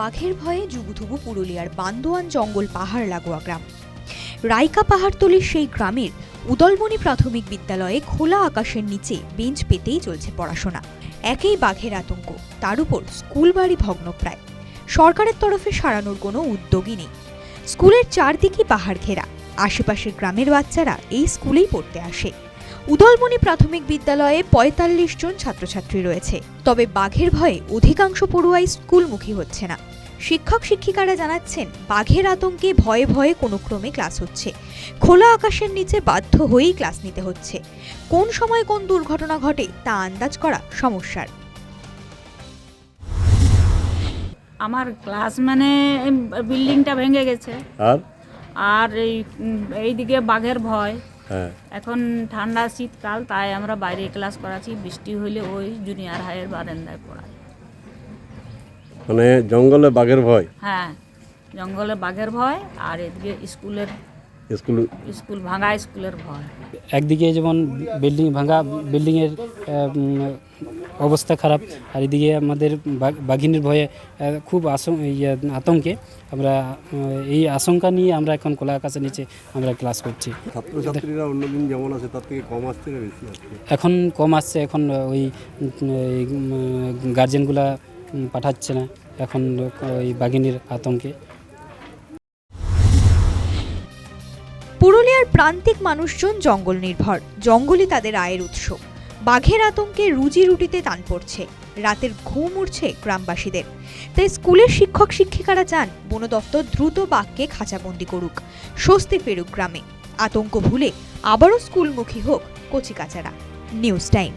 বাঘের ভয়ে জুবুথুবু পুরুলিয়ার বান্দোয়ান জঙ্গল পাহাড় লাগোয়া গ্রাম। রাইকা পাহাড়তলির সেই গ্রামের উদলমণি প্রাথমিক বিদ্যালয়ে খোলা আকাশের নিচে বেঞ্চ পেতেই চলছে পড়াশোনা। একেই বাঘের আতঙ্ক, তার উপর স্কুল বাড়ি ভগ্নপ্রায়। সরকারের তরফে সারানোর কোনো উদ্যোগই নেই। স্কুলের চারদিকে পাহাড় ঘেরা আশেপাশের গ্রামের বাচ্চারা এই স্কুলেই পড়তে আসে। উদলমণি প্রাথমিক বিদ্যালয়ে পঁয়তাল্লিশ জন ছাত্রছাত্রী রয়েছে। তবে বাঘের ভয়ে অধিকাংশ পড়ুয়াই স্কুলমুখী হচ্ছে না। শিক্ষক শিক্ষিকারা জানাচ্ছেন বাঘের আতঙ্কে ভয়ে ভয়ে কোনো ক্রমে ক্লাস হচ্ছে। খোলা আকাশের নিচে বাধ্য হয়েই ক্লাস নিতে হচ্ছে। কোন সময় কোন দুর্ঘটনা ঘটে তা আন্দাজ করা সমস্যার। আমার ক্লাস মানে বিল্ডিংটা ভেঙে গেছে। আর? আর এই এইদিকে বাঘের ভয়। এখন ঠান্ডা শীতকাল তাই আমরা বাইরে ক্লাস করাচ্ছি। বৃষ্টি হলে ওই জুনিয়র হাইয়ের বারান্দায় পড়াই মানে জঙ্গলে বাঘের ভয়? হ্যাঁ জঙ্গলে বাঘের ভয় আর এদিকে স্কুলের স্কুল স্কুল ভাঙা স্কুলের ভয়। একদিকে যেমন বিল্ডিং ভাঙা বিল্ডিংয়ের অবস্থা খারাপ। আর এদিকে আমাদের বাঘ- বাঘিনীর ভয়ে খুব আতঙ্কে আমরা এই আশঙ্কা নিয়ে আমরা এখন খোলা আকাশের নিচে আমরা ক্লাস করছি। ছাত্রছাত্রীরা অন্যদিন যেমন আছে তার থেকে কম আসছে বেশি এখন কম আসছে এখন ওই গার্জেনগুলা পাঠাচ্ছে না। এখন ওই বাঘিনীর আতঙ্কে। পুরুলিয়ার প্রান্তিক মানুষজন জঙ্গল নির্ভর। জঙ্গলই তাদের আয়ের উৎস। বাঘের আতঙ্কে রুজি রুটিতে টান পড়ছে। রাতের ঘুম উঠছে গ্রামবাসীদের। তাই স্কুলের শিক্ষক শিক্ষিকারা চান বন দপ্তর দ্রুত বাঘকে খাঁচাবন্দি করুক। স্বস্তি ফেরুক গ্রামে। আতঙ্ক ভুলে আবারও স্কুলমুখী হোক কচিকাচারা। News time.